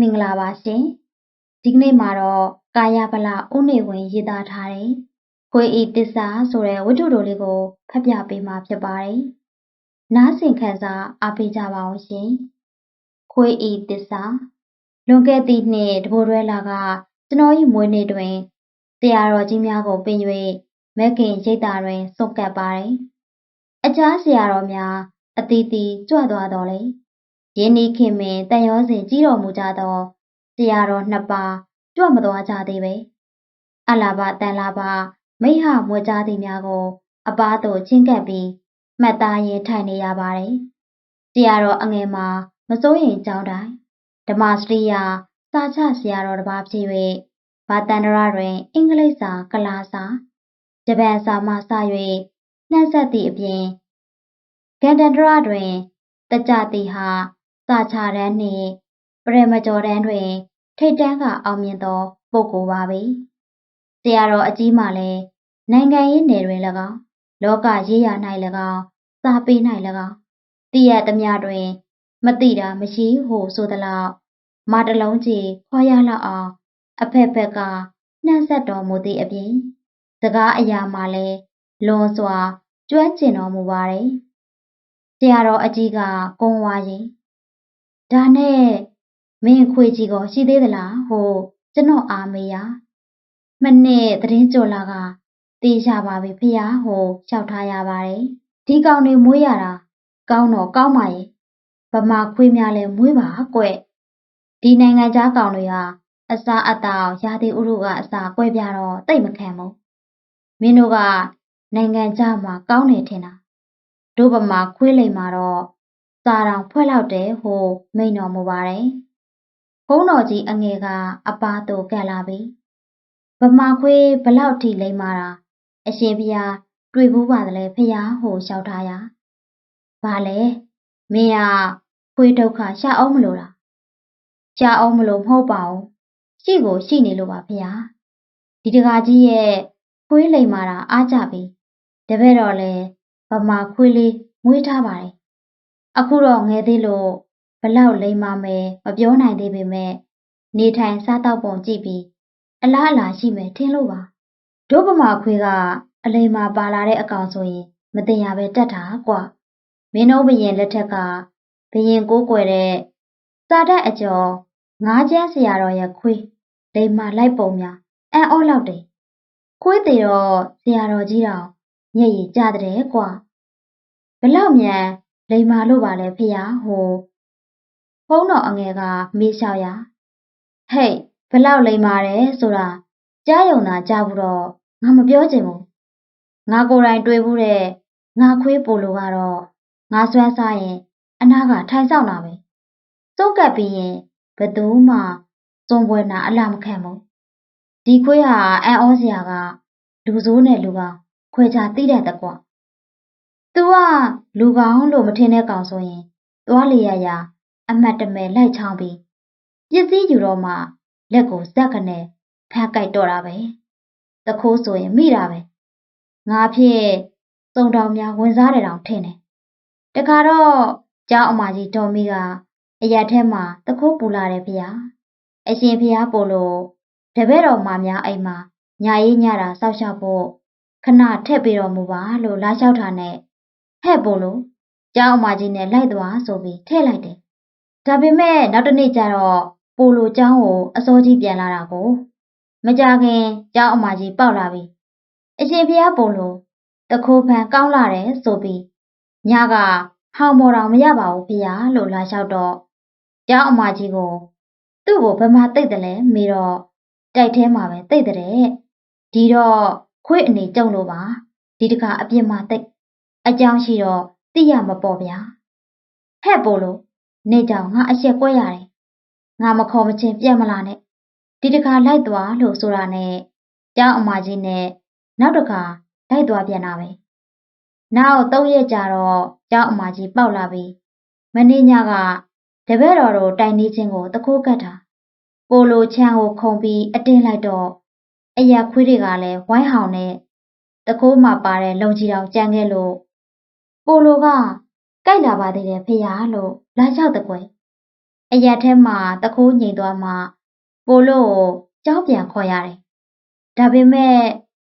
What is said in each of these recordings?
မင်္ဂလာပါရှင်ဒီကနေ့မှာတော့ကာယဗလာဥနေဝင်ရေးသားထားတဲ့ခွေဤတစ္ဆာဆိုတဲ့ဝတ္ထုတော်လေးကိုဖတ်ပြပေးမှာဖြစ်ပါတယ်နားဆင်ခံစားအားပေးကြပါအောင်ရှင်ခွေဤတစ္ဆာလွန်ခဲ့သည့်နှစ်တဘိုးရွဲလာကကျွန်တော်၏မွေးနေ့တွင်တရားတော်ကြီးများကိုပင်၍မက်ကင်ရိတ်တာတွင်စုပ်ကပ်ပါတယ်အခြားဆရာတော်များအတီးတီကြွသွားတော်လေ ရင်းနှီးခင်မင်တန်ရောစဉ်ကြီးတော်မူကြသောဆရာတော်နှစ်ပါးကြွမသွားကြသေးပဲအလာဘတန်လာဘမိဟမွေကြသည်များကိုအပားတို့ချင်းကပ်ပြီးမှတ်သားရင်ထိုင်နေရပါတယ်ဆရာတော်အငယ်မှာမစိုးရင်ကြောင်းတိုင်းဓမ္မစရိယာစာချဆရာတော်တစ်ပါးဖြစ်၍ဘာတန္တရတွင် အင်္ဂလိပ်စာကလာစာဂျပန်စာမှစ၍နှံ့ဆက်သည့်အပြင်ဂန္ဓန္တရတွင်တကြတိဟာ စာချတန်းနှင့်ပရမကျော်တန်းတွင် ထိတ်တန်းကအောင်မြင်သော ပုဂ္ဂိုလ်ပါပဲ။ဆရာတော်အကြီးမှလည်းနိုင်ငံရေးနယ်တွင်၎င်းလောကရေးရာ၌၎င်းစာပေ၌၎င်းတည်ရသမျှတွင်မတိတာမရှိဟုဆိုသလောက်မတလုံးကြီးခွာရလောက်အောင်အဖက်ဖက်ကနှံ့ဆက်တော်မူသည့်အပြင်စကားအရာမှလည်းလွန်စွာကျွမ်းကျင်တော်မူပါတယ်။ဆရာတော်အကြီးကကုန်းဝါရင် ဒါနဲ့မင်းခွေကြီးကောရှိသေးသလားဟိုကျွန်တော်အားမေးရမနဲ့သတင်းကြော်လာကတေးချပါပြီဖះဟိုလျှောက်ထားရပါတယ်ဒီကောင်တွေမွေးရတာကောင်းတော့ကောင်းပါရဲ့ဗမာခွေးများလဲမွေးပါကွဒီနိုင်ငံသားကောင်တွေဟာအစာအသောက်ရာသီဥတုကအစာကွဲပြားတော့တိတ်မခံဘူးမင်းတို့ကနိုင်ငံခြားမှာကောင်းနေထင်တာတို့ဗမာခွေးလိမ်မှာတော့ စာတောင်ဖွဲ့လောက်တယ်ဟိုမိန်တော်မူပါတယ်။ဘုန်းတော်ကြီးအငယ်ကအပါတူကပ်လာပြီ။ဗမာခွေးဘလောက်ထိလိမ့်မာတာအရှင်ဖျားတွေ့ဘူးပါသလဲဖျားဟိုလျှောက်ထားရ။ဘာလဲမင်းကခွေးဒုက္ခရှာအောင်မလို့လား။ရှာအောင်မလို့မဟုတ်ပါဘူး။ရှိကိုရှိနေလို့ပါဖျား။ဒီတကာကြီးရဲ့ခွေးလိမ်မာတာအားကြပြီ။တပည့်တော်လည်းဗမာခွေးလေးမွေးထားပါတယ် အခုတော့ငယ်သေးလို့ဘလောက်လိမ္မာမယ်မပြောနိုင်သေးပေမဲ့နေထိုင်စားတော့ပုံကြည့်ပြီးအလားအလာရှိမယ်ထင်လို့ပါဒုဗမာခွေးကအလိမ္မာပါလာတဲ့အကောင်ဆိုရင်မတင်ရပဲတက်တာကွာမင်းတို့ဘရင်လက်ထက်ကဘရင်ကိုးကွယ်တဲ့စာတတ်အကျော်ငါးချမ်းဆရာတော်ရဲ့ခွေးလိမ္မာလိုက်ပုံများအံ့ဩလောက်တယ်ခွေးသေးတော့ဆရာတော်ကြီးတော်ညက်ရည်ကြတဲ့ကွာဘလောက်မြန် လိမ္မာလို့ပါလေဖေယားဟိုဖုံးတော်အငယ်ကမေးလျှောက်ရဟဲ့ဘလောက်လိမ္မာတယ်ဆိုတာကြားယုံတာကြားဘူးတော့ငါမပြောချင်ဘူးငါကိုယ်တိုင်တွေ့ဘူးတဲ့ငါခွေးပိုလိုကတော့ငါဆွမ်းစားရင် အနာကထိုင်ဆောင်တာပဲစုပ်ကပ်ပြီးရင်ဘသူမှစုံပွဲနာအလားမခံဘူးဒီခွေးဟာအန်ဩစရာကလူဆိုးနဲ့လူကောင်ခွဲခြားသိတဲ့တကွ။ "तू ကလူကောင်းလို့မထင်တဲ့ကောင်ဆိုရင် သွားလေရာရာ အမှတ်တမဲ့လိုက်ချောင်းပြီး ပစ္စည်းယူတော့မှ လက်ကိုဇက်ကနဲ့ဖမ်းကိုက်တော့တာပဲ။သူခိုးဆိုရင် မိတာပဲ။ငါဖြင့်စုံတောင်များ ဝင်စားတယ်တောင်ထင်တယ်။တခါတော့ ကျောင်းအမကြီးဒေါ်မီကအရပ်ထဲမှာ သူခိုးပူလာတယ်ဖေ။အရှင်ဘုရားပို့လို့ တပည့်တော်မများအိမ်မှာ ညရေးညတာ စောင့်ရှောက်ဖို့ ခဏထည့်ပေးတော်မူပါလို့ လာလျှောက်တာနဲ့ ဟဲ့ပို့လို့ကျောင်းအမကြီးနဲ့လိုက်သွားဆိုပြီးထည့်လိုက်တယ်။ဒါပေမဲ့နောက်တစ်နေ့ကျတော့ပိုလိုကျောင်းကိုအစောကြီးပြန်လာတာကိုမကြခင်ကျောင်းအမကြီးပေါက်လာပြီ။အရှင်ဘုရားပိုလိုတခိုးဖန်ကောင်းလာတယ်ဆိုပြီးညကဟောင်မော်တော်မရပါဘူးဖေယားလို့လာလျှောက်တော့ကျောင်းအမကြီးကိုသူ့ကိုဘမသိတ်တယ်လဲမေးတော့တိုက်ထဲမှာပဲသိတ်တဲ့ဒီတော့ခွေးအနေကြုံလို့ပါဒီတခါအပြစ်မှသိတ် အကြောင်းရှိတော့သိရမပေါ့ဗျာဟဲ့ပို့လို့နေကြောင်ငါအရက်ကွက်ရတယ်ငါမခေါ်မချင်းပြတ်မလာနဲ့ဒီတခါလိုက်သွားလို့ဆိုတာနဲ့ကျောင်းအမကြီးနဲ့နောက်တခါလိုက်သွားပြန်တာပဲနောက်သုံးရက်ကြာတော့ကျောင်းအမကြီးပေါက်လာပြီးမင်းညကတပည့်တော်တို့တိုင်နေခြင်းကိုတခိုးကတ်တာပိုလိုချမ်းကိုခုံပြီးအတင်းလိုက်တော့အရာခွေးတွေကလည်းဝိုင်းဟောင်နဲ့တခိုးမှပါတဲ့လုံကြီးတော်ကြမ်းခဲ့လို့ ပိုလိုကကြိုက်လာပါသေးတယ်ဖေယားလို့လာလျှောက်တကွယ်အအရက်ထဲမှာတခိုးငိမ်သွားမှပိုလို့ကိုကြောက်ပြန်ခေါ်ရတယ်။ဒါပေမဲ့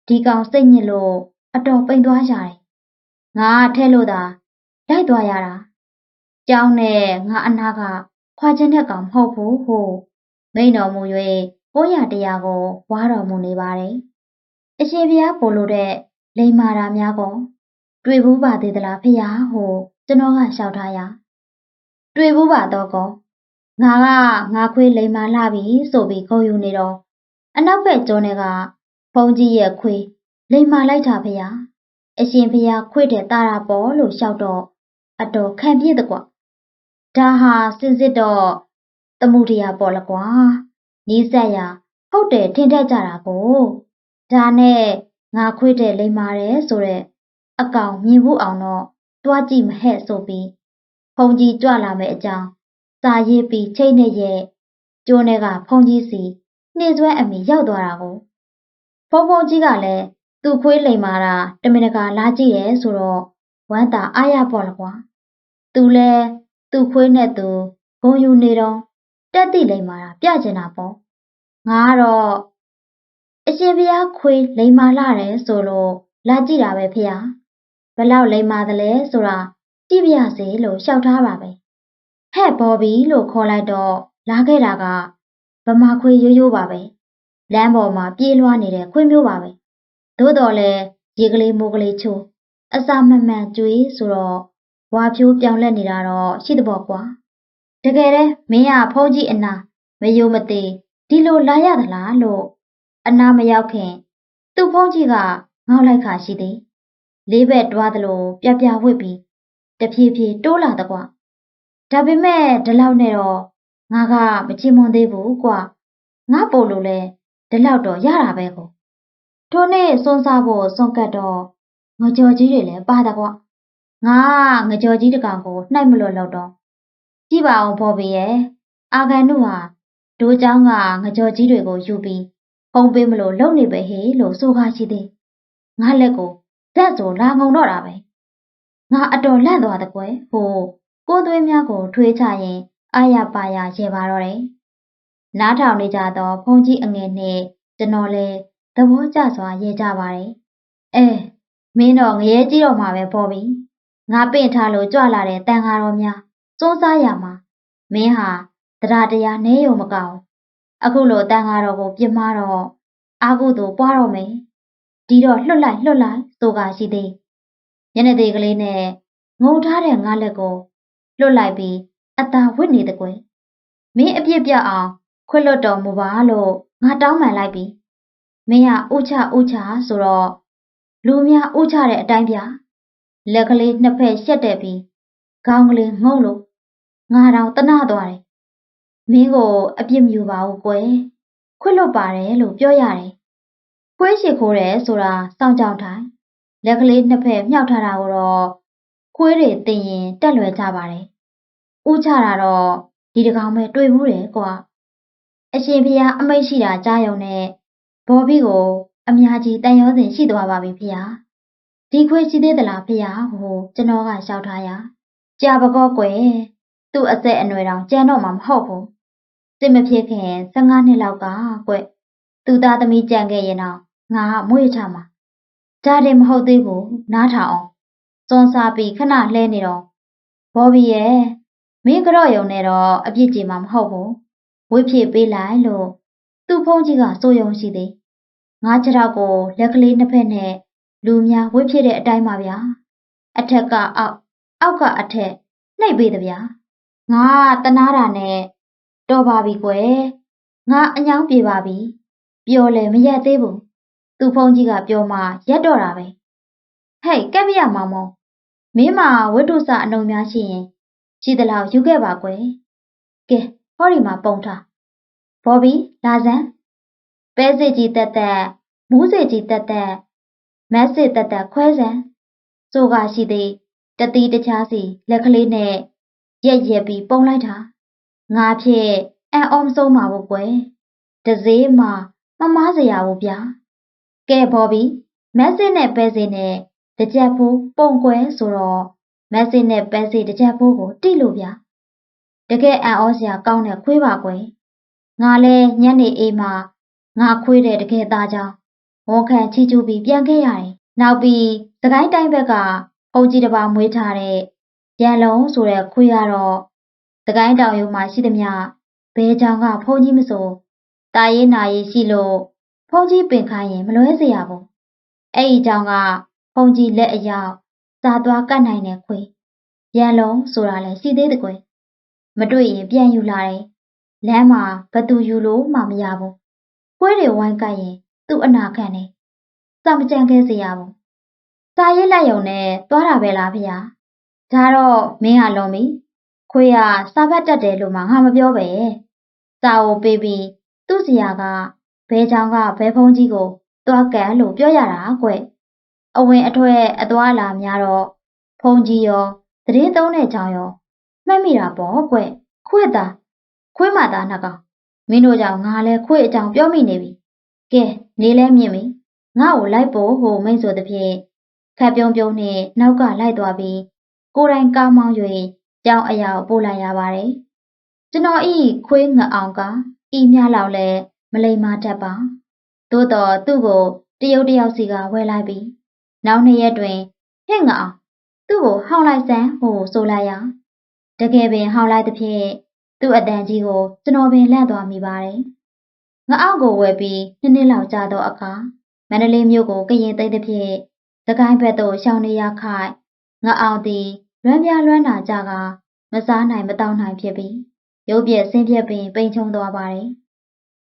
ဒီကောင်စိတ်ညစ်လို့အတော်ပိန်သွားကြတယ်။ငါထဲလို့သာလိုက်သွားရတာ။ကြောင်းနဲ့ငါအနာကခွာခြင်းတဲ့ကောင်မဟုတ်ဘူးဟုမိန်တော်မူ၍ကိုရတရားကိုဝါတော်မူနေပါတယ်။အရှင်ဘုရားပို့လို့တဲ့လိမ္မာတာများကို တွေ့ဘူးပါသေးသလားဖေယားဟုကျွန်တော်ကလျှောက်ထားရတွေ့ဘူးပါတော့ကောငါကငါခွေးလိမ္မာလာပြီဆိုပြီးခေါ်ယူနေတော့အနောက်ဘက်ကျောင်းထဲကဘုံကြီးရဲ့ခွေးလိမ္မာလိုက်တာဖေယားအရှင်ဖေယားခွေးတဲ့တာတာပေါ်လို့လျှောက်တော့အတော်ခံပြည့်တကွဒါဟာစင်စစ်တော့တမှုတရားပေါ်လကွာနီးစက်ရဟုတ်တယ်ထင်တတ်ကြတာကိုဒါနဲ့ငါခွေးတဲ့လိမ္မာတယ်ဆိုတော့ အကောင်မြင်ဖို့အောင်တော့တွားကြည့်မဟဲ့ဆိုပြီးဖုန်ကြီးကြွလာမယ့်အကြောင်းစာရေးပြီးချိန်နဲ့ရဲ့ကျိုးနဲ့ကဖုန်ကြီးစီနှင်းစွဲအမိရောက်သွားတာကိုဖုန်ဖုန်ကြီးကလည်းသူ့ခွေးလိမ်မာတာတမင်တကာလာကြည့်ရဲဆိုတော့ဝမ်းသာအားရပေါ့လကွာသူလဲသူ့ခွေးနဲ့သူဘုံယူနေတော့တက်တိလိမ်မာတာပြကျင်တာပေါ့ငါကတော့အရှင်ဘုရားခွေးလိမ်မာလာတယ်ဆိုလို့လာကြည့်တာပဲဖေဟာ ဘလောက်လိမ်မာသလဲဆိုတာကြည့်ပြရစေလို့ရှောက်ထားပါပဲဟဲ့ဘော်ဘီလို့ခေါ်လိုက်တော့လာခဲ့တာကဗမာခွေရိုးရိုးပါပဲလမ်းပေါ်မှာပြေးလွှားနေတဲ့ခွေမျိုးပါပဲသို့တော်လဲရေကလေးမိုးကလေးချိုးအစာမမှန်ကျွေးဆိုတော့ဝါဖြိုးပြောင်းလဲနေတာတော့ရှိသဘောကွာတကယ်တည်းမင်းကဖုန်းကြီးအနာမယုံမသေးဒီလိုလာရသလားလို့အနာမရောက်ခင် သူ့ဖုန်းကြီးကငေါက်လိုက်ခါရှိသည် လေးဘက်တွားသလိုပြပြဝစ်ပြီးတဖြည်းဖြည်းတိုးလာတော့ကွာဒါပေမဲ့ဒီလောက်နဲ့တော့ငါကမချင်မွန်သေးဘူးကွာငါပို့လို့လဲဒီလောက်တော့ရတာပဲကိုထိုနေ့စွန်းစားဖို့စွန့်ကတ်တော့ငကြော်ကြီးတွေလည်းပါတော့ကွာငါငကြော်ကြီးတကောင်ကိုနှိုက်မလို့လောက်တော့ကြည့်ပါအောင်ဖော်ပေးရဲ့အာကန်တို့ဟာဒိုးเจ้าကငကြော်ကြီးတွေကိုယူပြီးဖုံးပေးမလို့လုံနေပဲဟေလို့ဆိုခါရှိသေးငါလက်ကို ဇက်ဆိုလာငုံတော့တာပဲငါအတော်လန့်သွားတဲ့ကွယ်ဟိုကိုသွေးများကိုထွေးချရင်အာရပါရရဲပါတော့တယ်နားထောင်နေကြတော့ဖုန်ကြီးအငယ်နဲ့ကျွန်တော်လဲသဘောကျစွာရဲကြပါတယ်အဲမင်းတော့ငရဲကြီးတော့မှာပဲပေါ်ပြီငါပင့်ထားလို့ကြွလာတဲ့တန်ဃာတော်များစိုးစားရမှာမင်းဟာတရားတရားနဲရုံမကောင်းအခုလိုတန်ဃာတော်ကိုပြစ်မှားတော့အာဟုသူပွားတော့မယ်ဒီတော့လွတ်လိုက်လွတ်လိုက် ဆိုကရှိသေးညနေသေးကလေးနဲ့ငုံထားတဲ့ငါလက်ကိုလွတ်လိုက်ပြီးအသာဝစ်နေတကွယ်မင်းအပြစ်ပြအောင်ခွတ်လွတ်တော်မူပါလို့ငါတောင်းပန်လိုက်ပြီးမင်းကဥချဥချဆိုတော့လူများဥချတဲ့အတိုင်းပြလက်ကလေးနှစ်ဖက်ရှက်တဲ့ပြီးခေါင်းကလေးငုံလို့ငါတောင်တနာသွားတယ်မင်းကိုအပြစ်မြူပါဘူးကွယ်ခွတ်လွတ်ပါတယ်လို့ပြောရတယ်ခွေးရှိခိုးတယ်ဆိုတာစောင့်ကြောင်ထိုင် လက်ကလေးနှစ်ဖက်မြှောက်ထားတာကိုတော့ခွေးတွေတင်ရင်တက်လွယ်ကြပါတယ်ဥချတာတော့ဒီတကောင်ပဲတွေ့ဘူးတယ်ကွာအရှင်ဖျားအမိတ်ရှိတာကြားယုံနဲ့ဘော်ဘီကိုအများကြီးတန်ရောစဉ်ရှိသွားပါပြီဖျားဒီခွေးရှိသေးသလားဖျားဟိုကျွန်တော်ကလျှောက်ထားရကြာပကောကွယ်သူ့အသက်အနွယ်တောင်ကြမ်းတော့မှာမဟုတ်ဘူးစစ်မဖြစ်ခင်15နှစ်လောက်ကကွသူ့သားသမီးကြံခဲ့ရင်တော့ငါကမွေးထားမှာ ဒါတင်မဟုတ်သေးဘူးနားထောင်အောင်စွန်စားပြီးခဏလှဲနေတော့ဘော်ဘီရဲ့မင်းကြော့ယုံနဲ့တော့အပြစ်ကြေမှာမဟုတ်ဘူးဝိဖြစ်ပေးလိုက်လို့သူ့ဖုန်းကြီးကစိုးရုံရှိသေးငါခြေထောက်ကိုလက်ကလေးနှစ်ဖက်နဲ့လူများဝိဖြစ်တဲ့အတိုင်းပါဗျာအထက်ကအောက်အောက်ကအထက်နှိပ်ပေးတယ်ဗျာငါတနာတာနဲ့တော်ပါပြီကွယ်ငါအညောင်းပြေပါပြီပျော်လေမရက်သေးဘူး သူ့ဖုန်းကြီးကပြောမှရက်တော့တာပဲဟဲ့ကက်ပြရမောင်မောင်မင်းမဝတ္ထုစာအနုံများရှိရင်ရှိသလောက်ယူခဲ့ပါကွယ်ကဲဟောဒီမှာပုံထားဘော်ဘီလာစမ်းပဲစစ်ကြီးတက်တက်မူးစစ်ကြီးတက်တက်မက်စစ်တက်တက်ခွဲစမ်းဆိုကရှိသေးတတိတခြားစီလက်ကလေးနဲ့ရက်ရက်ပြီးပုံလိုက်တာငါဖြစ်အံ့ဩမဆုံးပါဘူးကွယ်တစေးမှမမားစရာဘူးဗျာ ကဲဘော်ဘီမက်စစ်နဲ့ပဲစစ်နဲ့တကြက်ဖိုးပုံကွဲဆိုတော့မက်စစ်နဲ့ပဲစစ်တကြက်ဖိုးကိုတိလို့ဗျာတကယ်အံ့ဩစရာကောင်းတဲ့ခွေးပါကွယ်ငါလဲညနေအေးမှငါခွေးတဲ့တကယ်သားကြောင်းဝန်ခံချီကျူးပြီးပြန်ခဲ့ရတယ်နောက်ပြီးသခိုင်းတိုင်းဘက်ကအုံကြီးတစ်ပါးမွေးထားတဲ့ရန်လုံးဆိုတဲ့ခွေးကတော့သခိုင်းတောင်ရုံမှာရှိသမျှဘဲချောင်းကဖုန်ကြီးမစိုးတာရေးနာရေးရှိလို့ ဖုန်ကြီးပင်ခိုင်းရင်မလွဲเสียဘူးအဲ့ဒီကြောင့်ကဖုန်ကြီးလက်အယောက်စားသွားကတ်နိုင်တဲ့ခွေးရန်လုံးဆိုတာလည်းရှိသေးတယ်ကွယ်မတွေ့ရင်ပြန်ယူလာတယ်လမ်းမှာဘသူယူလို့မှမရဘူးခွေးတွေဝိုင်းကတ်ရင်သူ့အနာခံတယ်စာမကြံခဲ့เสียဘူးစာရေးလက်ယုံနဲ့သွားတာပဲလားဖေ။ဒါတော့မင်းဟာလွန်ပြီ။ခွေးကစာဖတ်တတ်တယ်လို့မှငါမပြောပဲ။စာကိုပေးပြီးသူ့စီယာက ဘဲချောင်းကဘဲဖုံးကြီးကိုသွားကန်လို့ပြောရတာကွ။အဝင်အထွက်အသွားလာများတော့ဖုံးကြီးရောတရင်သုံးတဲ့ကြောင်ရောမှတ်မိတာပေါ့ကွ။ခွေးသားခွေးမသားနှစ်ကောင်မင်းတို့ကြောင့်ငါလည်းခွေးအကြောင်းပြောမိနေပြီ။ကဲနေလဲမြင့်ပြီ။ငါ့ကိုလိုက်ဖို့ဟိုမိတ်ဆိုသည်ဖြင့်ခက်ပြုံးပြုံးနဲ့နောက်ကလိုက်သွားပြီးကိုယ်တိုင်ကားမောင်း၍ကြောင်းအရာပို့လိုက်ရပါတယ်။ကျွန်တော်ဤခွေးငအောင်ကဤမြလောက်လဲမ လိမ္မာတတ်ပါ။သို့တော့သူ့ကိုတရုတ်တယောက်စီကဝဲလိုက်ပြီးနောက်နှစ်ရက်တွင်ဟဲ့ငအောင်သူ့ကိုဟောင်းလိုက်စမ်းဟိုဆိုလိုက်ရတကယ်ပင်ဟောင်းလိုက်သဖြင့်သူ့အတန်ကြီးကိုကျွန်တော်ပင်လန့်သွားမိပါတယ်။ငအောက်ကိုဝဲပြီးနှစ်နှစ်လောက်ကြာသောအခါမန္တလေးမြို့ကိုကရင်သိမ်းသဖြင့်သကိုင်းဘက်သို့ရှောင်နေရခိုက်ငအောင်သည်လွမ်းပြလွမ်းနာကြကမစားနိုင်မတောင်းနိုင်ဖြစ်ပြီးရုပ်ပြက်ဆင်းပြက်ပင်ပိန်ချုံသွားပါတယ်။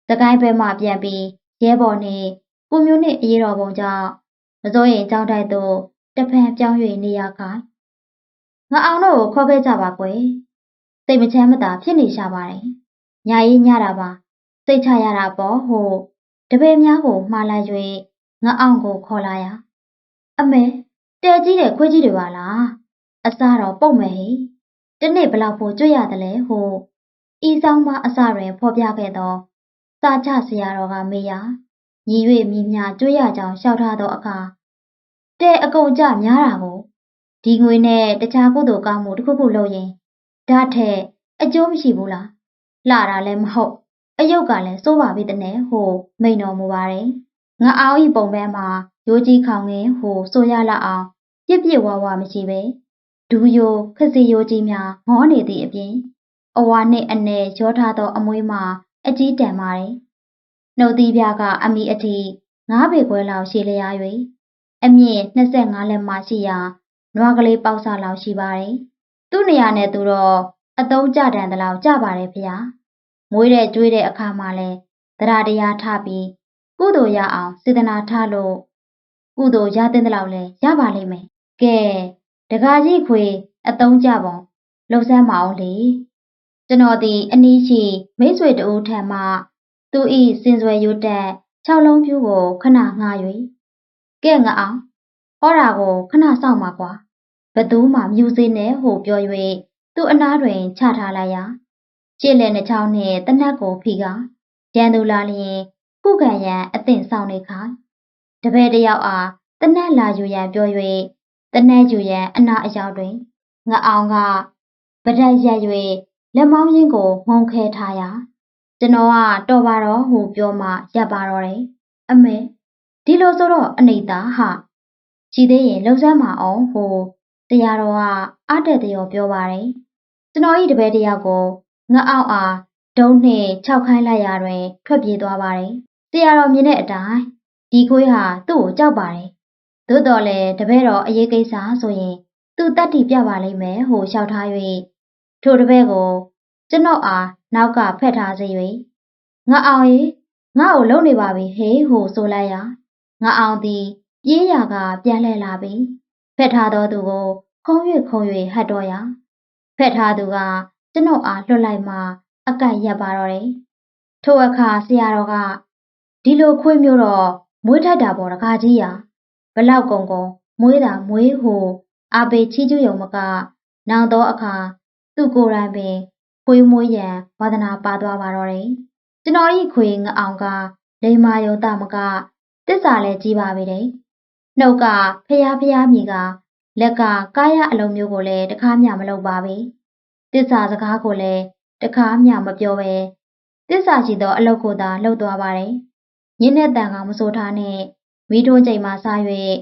သကိုင်းဘက်မှပြန်ပြီးရဲဘော်နှင့်ကိုမျိုးနှင့်အေးတော်ပုံကြောင့်မစိုးရင်ကြောင်းတိုက်သို့တဖန်ပြောင်း၍နေရခိုက်ငအောင်တို့ကိုခေါ်ခဲ့ကြပါကွယ်။စိတ်မချမ်းမသာဖြစ်နေရှာပါတယ်။ညာရေးညတာပါစိတ်ချရတာပေါ့ဟိုတပည့်များကိုမှားလိုက်၍ငအောင်ကိုခေါ်လာရအမေတဲကြီးတဲ့ခွေးကြီးတွေပါလားအစားတော့ပုတ်မယ်ဟိတနေ့ဘလောက်ဖို့ကြွရတယ်လဲဟိုဤဆောင်မအစတွင်ဖော်ပြခဲ့သော စာချဆရာတော်ကမေးရညီ၍မိမြကြွရကြောင်းလျှောက်ထားသောအခါတဲအကုန်ကြများတာကိုဒီငွေနဲ့တခြားကုသိုလ်ကောင်းမှုတစ်ခုခုလုပ်ရင်ဓာတ်ထက်အကျိုးမရှိဘူးလားလှတာလည်းမဟုတ်အယုတ်ကလည်းစိုးပါပြီတဲ့နဲ့ဟိုမိန်တော်မူပါတယ်ငါအောင်ဤပုံပန်းမှာရိုးကြီးခေါင်ငင်ဟိုဆိုရလောက်အောင်ပြစ်ပြစ်ဝါဝါမရှိပဲဒူးယိုခစီယိုကြီးများငေါနေသည့်အပြင်အဝါနှင့်အ내ရောထားသောအမွေးမှာ အကြီးတန်ပါတယ်နှုတ်သီးပြားကအမိအထိငါးပေခွဲလောက်ရှိလျား၍အမြင့်25လက်မှရှိရာနွားကလေးပေါက်စားလောက်ရှိပါတယ်သူ့နေရာနဲ့သူတော့အသုံးကြတန်တလောက်ကြပါတယ်ဖေ။မွေးတဲ့ကျွေးတဲ့အခါမှာလဲတရားတရားထပြီးကုသိုလ်ရအောင်စေတနာထားလို့ကုသိုလ်ရတဲ့လောက်လဲရပါလိမ့်မယ်။ကဲတကားကြီးခွေအတုံးကြပုံလှုပ်ဆန်းမအောင်လေ။ ကျွန်တော်ဒီအနီးရှိမိတ်ဆွေတဦးထံမှသူဤစင်စွယ်ရွတ်တက်၆လုံးပြူကိုခဏငှား၍ကဲငါအောင်ဟောတာကိုခဏစောင့်ပါကွာဘသူမှမြူစေနဲ့ဟိုပြော၍သူ့အနားတွင်ချထားလိုက်ရာရှေ့လက်နှချောင်းနှင့်တနက်ကိုဖိကရန်သူလာလျင်ခုခံရန်အသင့်ဆောင်နေခိုင်းတပည့်တယောက်အားတနက်လာယူရန်ပြော၍တနက်ယူရန်အနာအရောက်တွင်ငအောင်ကပဒတ်ရက်၍ လက်မောင်းရင်းကိုငုံခဲထားရာကျွန်တော်ကတော်ပါတော့ဟူပြောမှရပ်ပါတော့တယ်အမေဒီလိုဆိုတော့အနေတာဟာရှိသေးရင်လှုပ်ဆမ်းမအောင်ဟိုတရားတော်ကအတက်တရောပြောပါတယ်ကျွန်တော်ဤတပည့်တယောက်ကိုငအောင်အားဒုံးနှင့်ခြောက်ခိုင်းလိုက်ရာတွင် ထွက်ပြေးသွားပါတယ်ဆရာတော်မြင်တဲ့အတိုင်းဒီခွေးဟာသူ့ကိုကြောက်ပါတယ်။သို့တော်လည်းတပည့်တော်အရေးကိစ္စဆိုရင်သူတတ်တည်ပြပါလိမ့်မယ်ဟိုလျှောက်ထား၍ ထိုတပည့်ကိုကျွန်တော်အားနောက်ကဖက်ထားစေ၍ငါအောင်ရေငါ့ကိုလုံနေပါပြီဟေးဟိုဆိုလိုက်ရာငါအောင်သည်ပြေးရကပြန်လှည့်လာပြီးဖက်ထားသောသူကိုခုံး၍ခုံ၍ဟတ်တော်ရာဖက်ထားသူကကျွန်တော်အားလွတ်လိုက်မှအကန့်ရပ်ပါတော့တယ်။ထိုအခါဆရာတော်ကဒီလိုခွေးမျိုးတော့မွေးထက်တာပေါ်တကားကြီးရာဘလောက်ကုံကုံမွေးတာမွေးဟုအာပေချီးကျူးယုံမကနောင်သောအခါ သူ့ကိုယ်တိုင်ပင်ခွေးမွေးရန်ဝါသနာပါသွားပါတော့တယ်။ကျွန်တော်ဤခွေငအောင်ကလိမ္မာယုံတမကတစ္ဆာလဲကြီးပါပြီတဲ့။နှုတ်ကဖျားဖျားမိကလက်ကကာယအလုံးမျိုးကိုလည်းတခါမှမလုပ်ပါဘူးတစ္ဆာစကားကိုလည်းတခါမှမပြောပဲတစ္ဆာရှိသောအလုပ်ကိုသာလုပ်သွားပါတယ်။ညင်းတဲ့တန်ကောင်မစိုးထားနဲ့မိထိုးချိန်မှစ၍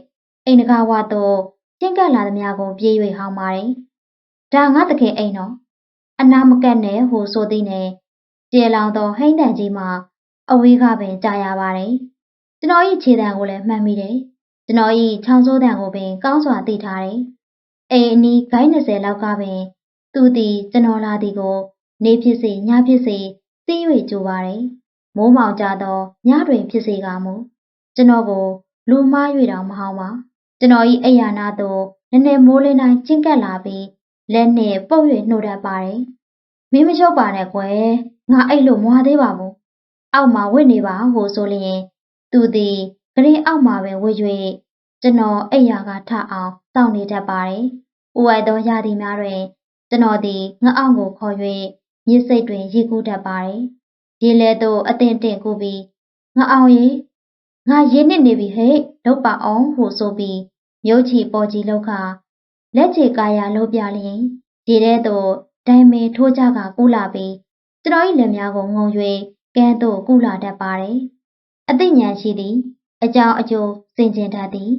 အိမ်တကားဝတော့ကျင့်ကပ်လာသမျှကိုပြေး၍ဟောင်းပါတယ်။ ဒါငါတခင်အိမ်တော့အနာမကတ်နဲ့ဟိုဆိုသည်နဲ့ကျေလောင်သောဟိမ့်တန်ကြီးမှာအဝေးကပင်ကြားရပါတယ်။ကျွန်တော်၏ခြေတံကိုလည်းမှတ်မိတယ်။ကျွန်တော်၏ချောင်းစိုးတံကိုပင်ကောင်းစွာသိထားတယ်။အိမ်အနီးဂိုင်း20လောက်ကပင် သူသည်ကျွန်တော်လာသည်ကို နေဖြစ်စေညဖြစ်စေသိ၍ကြိုပါတယ်။မိုးမောင်ကြသောညတွင်ဖြစ်စေကမူကျွန်တော်ကိုလူမား၍တောင်မဟောင်းပါကျွန်တော်၏အိယာနာသို့နည်းနည်းမိုးလင်းတိုင်းကျင့်ကပ်လာပြီး လက်နှင့်ပုတ်၍နှုတ်တတ်ပါတယ်မင်းမချုပ်ပါနဲ့ကွယ်ငါအဲ့လိုမွာသေးပါဘူးအောက်မှာဝစ်နေပါဟိုဆိုလျင်သူသည်ဂရင်အောက်မှာပဲဝစ်၍ကျွန်တော်အိယာကထအောင်စောင့်နေတတ်ပါတယ်။ဥဝိုက်သောရာသီများတွင်ကျွန်တော်သည်ငါအောင်ကိုခေါ်၍မြစ်စိတ်တွင်ရေကူးတတ်ပါတယ်။ရေလဲသို့အသင်တင်ကူပြီးငါအောင်ရေငါရေနစ်နေပြီဟဲ့လောက်ပါအောင်ဟုဆိုပြီးမြို့ချီပေါ်ကြီးလောက်ခ လက်ချေကာယာလှုပ်ပြလျင်ရေထဲသို့ဒိုင်မေထိုးကြကကူးလာပြီးကျွန်တော်၏လက်များကိုငုံ၍ကဲသို့ကူးလာတတ်ပါတယ်။အသိဉာဏ်ရှိသည်အကြောင်းအကျိုးစင်ကြင်တတ်သည်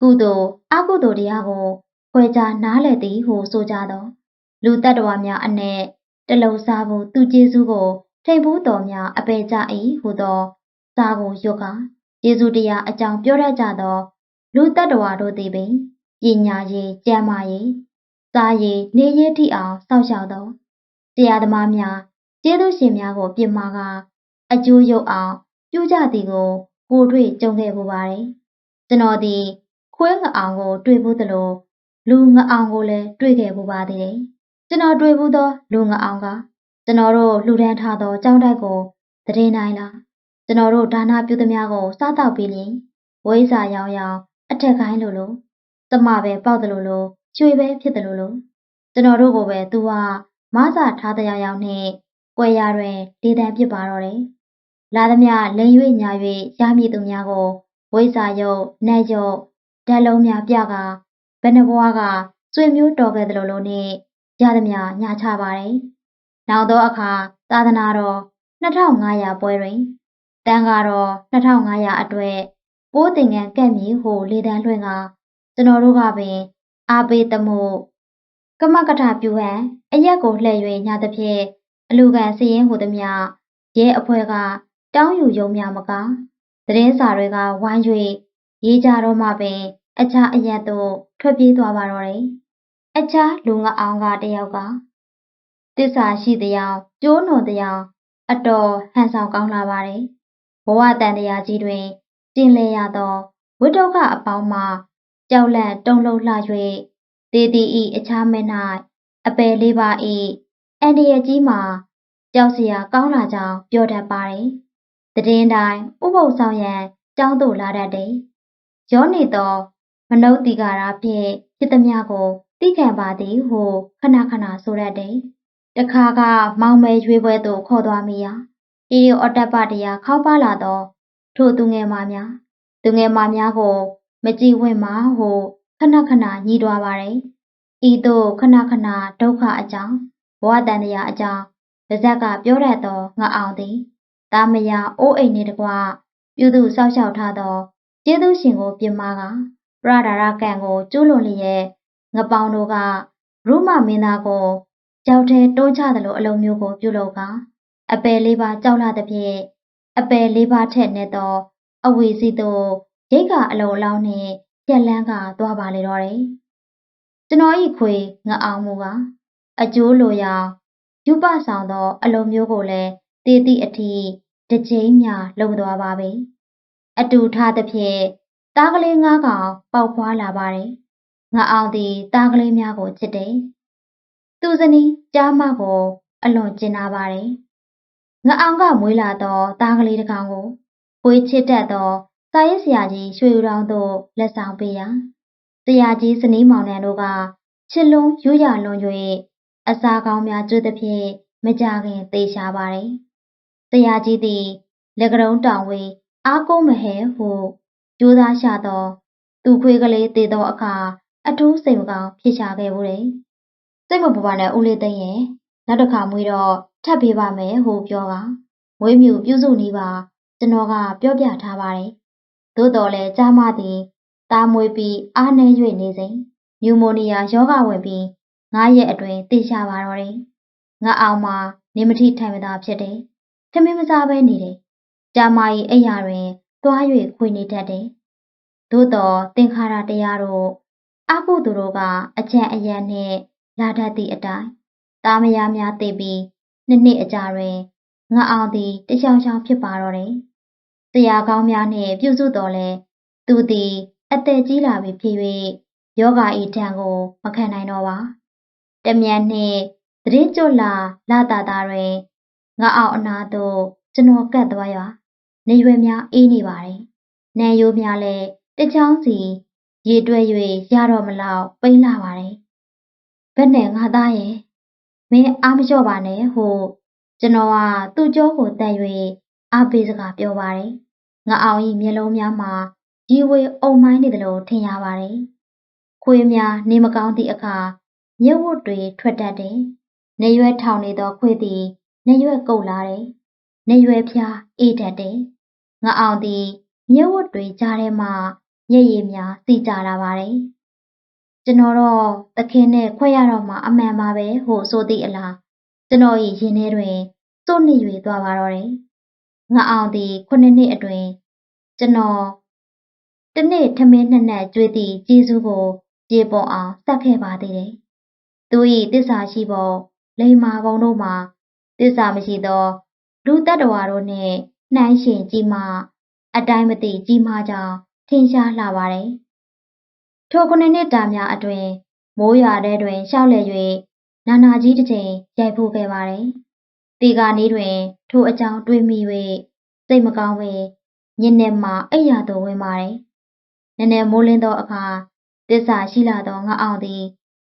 ကုသိုလ်အကုသိုလ်တရားကိုခွဲခြားနားလည်သည်ဟုဆိုကြသောလူတ attva များအ내တလုံးစားဖို့သူကျေးဇူးကိုထိတ်ဘူးတော်များအပေကြ၏ဟုသောစာကိုရွတ်ကာယေရှုတရားအကြောင်းပြောရကြသောလူတ attva တို့သည်ပင် ပညာရေးကျမ်းမာရေးစားရေးနေရေးထိအောင်စောင့်ရှောက်သောတရားသမားများကျေးဇူးရှင်များကိုပြင်မာကအကျိုးရုပ်အောင်ပြုကြသည်ကိုကိုတွေ့ကြုံခဲ့ပူပါတယ်ကျွန်တော်သည်ခွေးငအောင်ကို တွေ့ဘူးသလိုလူငအောင်ကိုလည်းတွေ့ခဲ့ပူပါသေးတယ်ကျွန်တော်တွေ့ဘူးသောလူငအောင်ကကျွန်တော်တို့လှူဒန်းထားသောကြောင်းတိုက်ကိုတရင်နိုင်လားကျွန်တော်တို့ဒါနပြုသမျှကိုစားတော့ပြီးလျင်ဝိဇာရောင်ရောင်အထက်ခိုင်းလို့လို့ သမပဲပေါက်တယ်လို့လို့ရွှေပဲဖြစ်တယ်လို့လို့ကျွန်တော်တို့ကိုပဲသူကမဆာထားတရားရောက်နဲ့ကွယ်ရာတွင်ဒေသံဖြစ်ပါတော့တယ်လာသမျှလိန်၍ညာ၍ရမည်သူများကိုဝိဇာယုတ်နတ်ယုတ်ဓာတ်လုံးများပြကဘယ်နှဘွားကစွေမျိုးတော်ခဲ့တယ်လို့လို့နဲ့ရသမျှညာချပါတယ်နောက်သောအခါသာသနာတော်2500ပွဲတွင်တန်ကတော့2500အတွက်ပိုးတင်ငန်းကက်မီဟုလေတန်းလွှင့်က ကျွန်တော်တို့ကပင်အာပေတမှုကမကထပြုဟန်အရက်ကိုလှည့်၍ညသဖြင့်အလူကန်စည်ရင်ဟူသည်မြရဲအဖွဲ့ကတောင်းယူယုံများမကသတင်းစာတွေကဝိုင်း၍ရေးကြတော့မှပင်အခြားအရက်သို့ထွက်ပြေးသွားပါတော့တယ်။အခြားလူငအောင်ကတယောက်ကတစ္ဆာရှိတရားကျိုးနွန်တရားအတော်ဟန်ဆောင်ကောင်းလာပါတယ်။ဘဝတန်တရားကြီးတွင်ကျင်လေရသောဝိတုခအပေါင်းမှ ကြောက်လန့်တုံလုံးလှ၍ဒေတီဤအခြားမဲ၌အပယ်လေးပါဤအန်ဒီရကြီးမှာကြောက်စရာကောင်းလာကြောင်းပြောတတ်ပါတယ်။တည်င်းတိုင်းဥပုပ်ဆောင်ရန်ကြောင်းသို့လာတတ်တယ်။ရောနေသောမနုဿိကာရာဖြင့်ဖြစ်သည်များကိုသိခံပါသည်ဟုခဏခဏဆိုတတ်တယ်။တခါကမောင်မဲရွေးပွဲသို့ခေါ်သွားမိရာတီရီအတ္တပတရားခေါပါလာသောထိုသူငယ်မများသူငယ်မများကို မကြည်ဝင့်မှာဟုခဏခဏညီးတွားပါတယ်။ဤသို့ခဏခဏဒုက္ခအကြောင်းဘဝတန်တရားအကြောင်းပါဇက်ကပြောရသောငါအောင်သည်တာမယာအိုးအိမ်နှင့်တကွပြုသူစောက်ရှောက်ထားသောကျေးဇူးရှင်ကိုပြင်မာကပရဒါရကံကိုကျူးလွန်လျက်ငပောင်တို့ကရုမမင်းသားကိုကြောက်ထဲတိုးချသလိုအလုံးမျိုးကိုပြုလုပ်ကအပယ်လေးပါကြောက်လာသဖြင့်အပယ်လေးပါထက်နေသောအဝီစီသို့ ရိတ်ကအလုံးအလောင်းနှင့်ပြက်လန်းကသွားပါလေတော့တယ်။ကျွန်တော်ဤခွေငအောင်မူကအကျိုးလိုရာယူပဆောင်သော အလုံးမျိုးကိုလည်းတည်သည့်အထိတစ်ချိန်မြလုံသွားပါပြီ။အတူထားသဖြင့်သားကလေးငါးကောင်ပေါက်ဖွာလာပါတယ်။ငါအောင်သည်သားကလေးများကိုချစ်တယ်။သူစနီးကြားမကို အလွန်ကျင်နာပါတယ်။ငါအောင်ကမွေးလာသောသားကလေးတစ်ကောင်ကိုပွေးချစ်တတ်သော စာရေးဆရာကြီးရွှေဦးတောင်သို့လက်ဆောင်ပေးရာဆရာကြီးစနီးမောင်နှံတို့ကချစ်လွန်းရိုးရလွန်၍အစာကောင်းများကျွတ်သဖြင့်မကြခင်သေရှာပါတယ်။ဆရာကြီးသည်လက်ကရုံးတောင်ဝေးအားကိုးမဟဲဟုကြိုးစားရှာသော သူခွေးကလေးသေသောအခါအထူးစိတ်မကောင်းဖြစ်ရှာခဲ့ဘူးတယ်စိတ်မပူပါနဲ့ဦးလေးသိန်းရဲ့နောက်တစ်ခါမွေးတော့ထပ်ပေးပါမယ်ဟိုပြောကမွေးမြူပြုစုနေပါကျွန်တော်ကပြောပြထားပါတယ် သို့တော်လည်းကြားမသည်တားမွေးပြီးအားနှဲ၍နေစဉ်မြူမိုနီယာယောဂဝင်ပြီးငါးရက်အတွင်းသိရှာပါတော့တယ်ငါအောင်မှာနေမထိထိုင်မသာဖြစ်တယ်ထမင်းမစားဘဲနေတယ်ကြာမကြီးအိယာတွင်သွား၍ခွေနေတတ်တယ်သို့တော်သင်္ခါရတရားတို့အကုသူတို့ကအကြံအယံနှင့်လာတတ်သည့်အတိုင်းတာမယားများသိပြီးနှစ်နှစ်အကြာတွင်ငါအောင်သည်တချောင်ချောင်ဖြစ်ပါတော့တယ်။ တရားကောင်းများနှင့်ပြုစုတော်လဲသူသည်အသက်ကြီးလာပြီဖြစ်၍ယောဂဤတံကိုမခံနိုင်တော့ပါ။တမြန်နှင့်သတင်းကြွလာလာတာတာတွင်ငါအောင်အနာသို့ကျွန်တော်ကတ်သွားရနေရွယ်များအေးနေပါတယ်။နံရိုးများလည်းတချောင်းစီရေတွဲ၍ရတော့မလောက်ပိန်းလာပါတယ်။ဘယ်နဲ့ငါသားရဲ့မင်းအားမလျော့ပါနဲ့ဟိုကျွန်တော်ကသူ့ကြောကိုတက်၍ အားပေးစကားပြောပါတယ်။ငါအောင်ဤမျက်လုံးများမှာရီဝေအုံမိုင်းနေတယ်လို့ထင်ရပါတယ်။ခွေးများနေမကောင်းသည့်အခါမြက်ဝတ်တွေထွက်တတ်တယ်။နေရွယ်ထောင်နေသောခွေးသည်နေရွယ်ကုတ်လာတယ်။နေရွယ်ဖျားအေးတတ်တယ်။ငါအောင်သည်မြက်ဝတ်တွေကြားထဲမှမျက်ရည်များစီးကြလာပါတယ်။ကျွန်တော်တော့သခင်နဲ့ခွဲရတော့မှအမှန်ပါပဲဟိုဆိုသည့်အလားကျွန်တော်၏ရင်ထဲတွင်စိုးနေ၍သွားပါတော့တယ်။ ငါအောင်သည်ခုနှစ်နှစ်အတွင်းကျွန်တော်တနေ့ထမင်းနှစ်နက်ကျွေးသည့်ကျေးဇူးကိုပြေပေါ်အောင်စက်ခဲ့ပါသေးတယ်။သူ၏တစ္ဆာရှိပုံလိမ္မာပုံတို့မှာတစ္ဆာမရှိသောလူတ attva တို့နှင့်နှိုင်းယှဉ်ကြည့်မှအတိုင်းမသိကြီးမားကြောင်ထင်ရှားလှပါတယ်။ထိုခုနှစ်နှစ်တာများအတွင်းမိုးရွာတဲ့တွင်ရှောက်လဲ၍နာနာကြီးတစ်ချိန်ရိုက်ဖို့ခဲ့ပါတယ်။ တီကာနီးတွင် ထိုအကြောင်းတွေးမိ၍စိတ်မကောင်းပေညနေမှအိပ်ရာသို့ဝင်ပါတယ်။နည်းနည်းမိုးလင်းသောအခါတစ္ဆာရှိလာသောငါအောင်သည်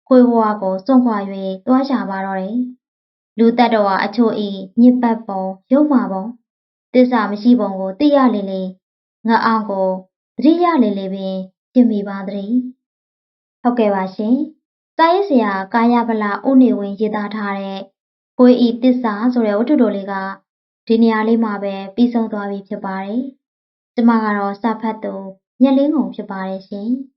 ခွေးဘွားကိုစွန့်ခွာ၍တွားရှာပါတော့တယ်။လူတက်တော်အချို့၏ညစ်ပတ်ပုံရုပ်မာပုံတစ္ဆာမရှိပုံကိုသိရလေလေငါအောင်ကိုသတိရလေလေပင်ပြင်မိပါသည်။ဟုတ်ကဲ့ပါရှင်။စာရေးဆရာကာယဗလဦးနေဝင်းရေးသားထားတဲ့ ကိုဤတစ္ဆာဆိုတဲ့ဝတ္ထုတော်လေးကဒီနေရာလေးမှာပဲပြီးဆုံးသွားပြီဖြစ်ပါတယ်။ကျမကတော့စာဖတ်သူညက်လင်းကုန်ဖြစ်ပါတယ်ရှင်။